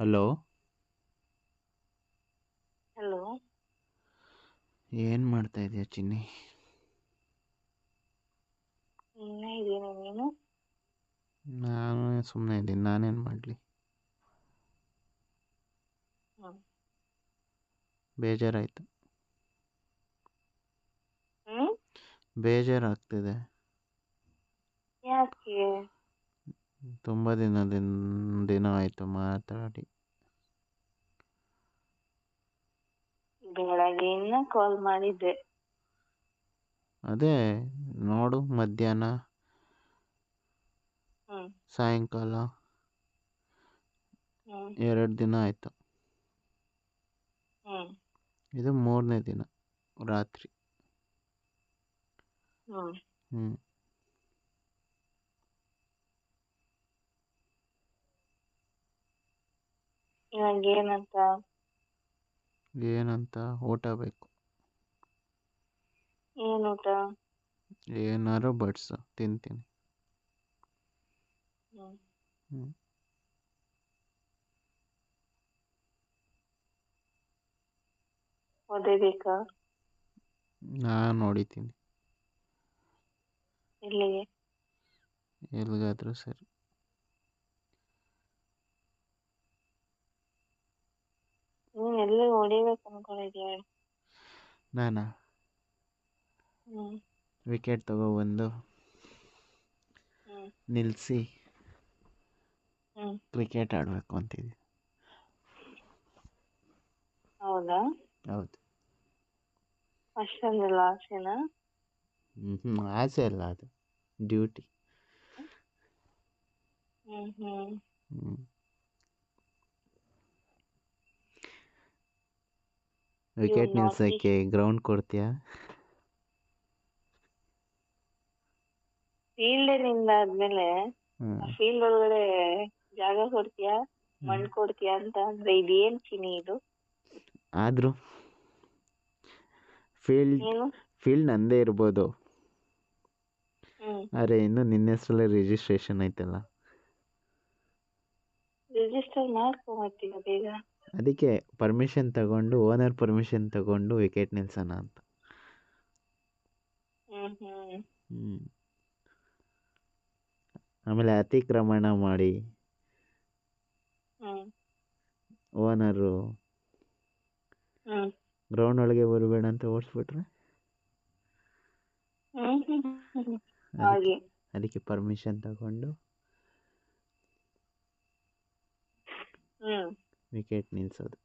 Hello. Hello. ಏನು ಮಾಡ್ತಾ ಇದೀಯ ಚಿನ್ನಿ? ಸುಮ್ಮನೆ ಇದ್ದೀನಿ ನೀನು? ನಾನು ಸುಮ್ಮನೆ ಇದ್ದೀನಿ. ನಾನೇನು ಮಾಡಲಿ? ಹ್ಮ್. ಬೇಜಾರಾಯಿತು. ಹ್ಮ್? ಬೇಜಾರಾಗ್ತಿದೆ. ಯಾಕೆ? ತುಂಬ ದಿನದಿಂದ ದಿನ ಆಯ್ತು ಮಾತಾಡಿ. ಬೆಳಗ್ಗೆಯಿಂದ ಕಾಲ್ ಮಾಡಿದ್ದೆ. ಅದೇ ನೋಡು ಮಧ್ಯಾಹ್ನ. ಸಾಯಂಕಾಲ. ಎರಡು ದಿನ ಆಯ್ತು. ಇದು ಮೂರನೇ ದಿನ ರಾತ್ರಿ. ಹ್ಮ್. ಹ್ಞೂ ಏನಂತ? ಏನಂತ? ಊಟ ಬೇಕು. ಏನ್ ಊಟ ಏನಾರು ಬಡ್ಸು ತಿಂತೀನಿ. ಹ್ಮ್. ಹ್ಞೂ ಓದಬೇಕಾ? ನಾನು ಹೊಡಿತೀನಿ ಎಲ್ಲಿಗೆ? ಎಲ್ಲಿಗಾದ್ರೂ ಸರಿ. ಎಲ್ಲಿ ಹೊಡಿಬೇಕು ಅನ್ಕೊಂಡಿದ್ಯಾ. ನಾನಾ? ಹ್ಮ್. ವಿಕೆಟ್ ತಗೊಬಂದು ಹ್ಮ್. ನಿಲ್ಲಿಸಿ ಹ್ಮ್. ಕ್ರಿಕೆಟ್ ಆಡಬೇಕು ಅಂತಿದ್ದೆ. ಹೌದಾ? ಹೌದು. ಅಷ್ಟೊಂದಿಲ್ಲ ಆಸೆನಾ? ಹ್ಞೂ ಹ್ಞೂ ಆಸೆ ಅಲ್ಲ ಅದು. ಡ್ಯೂಟಿ. ಹ್ಮ್ ಹ್ಮ್. ಹ್ಞೂ ವಿಕೆಟ್ ನಿಲ್ಸಕ್ಕೆ ಗ್ರೌಂಡ್ ಕೊಡ್ತೀಯಾ? ಫೀಲ್ಡ್ನಿಂದ ಆದ್ಮೇಲೆ ಫೀಲ್ಡ್ ಒಳಗಡೆ ಜಾಗ ಕೊಡ್ತೀಯಾ? ಮಣ್ಣು ಕೊಡ್ತೀಯಾ ಅಂತ ಅಂದ್ರೆ ಇದೇನ್ ಚಿನಿ ಇದು? ಆದ್ರೂ ಫೀಲ್ಡ್ ಫೀಲ್ಡ್ ನಂದೇ ಇರ್ಬೋದು. ಅರೆ ಇನ್ನು ನಿನ್ನೆ ಹೆಸರಲ್ಲೇ ರಿಜಿಸ್ಟ್ರೇಷನ್ ಐತಲ್ಲ. ರಿಜಿಸ್ಟರ್ ಮಾಡ್ಕೊಂಬತ್ತೀಗ ಬೇಗ. ಅದಕ್ಕೆ ಪರ್ಮಿಷನ್ ತಗೊಂಡು ಓನರ್ ಪರ್ಮಿಷನ್ ತಗೊಂಡು ವಿಕೆಟ್ ನಿಲ್ಸೋಣ ಅಂತ. ಹ್ಮ್ ಆಮೇಲೆ ಅತಿಕ್ರಮಣ ಮಾಡಿ. ಓನರು ಗ್ರೌಂಡ್ ಒಳಗೆ ಬರಬೇಡ ಅಂತ ಓಡಿಸ್ಬಿಟ್ರೆ? ಅದಕ್ಕೆ ಪರ್ಮಿಷನ್ ತಗೊಂಡು. ಹ್ಮ್. ವಿಕೆಟ್ ನಿಲ್ಸೋದು.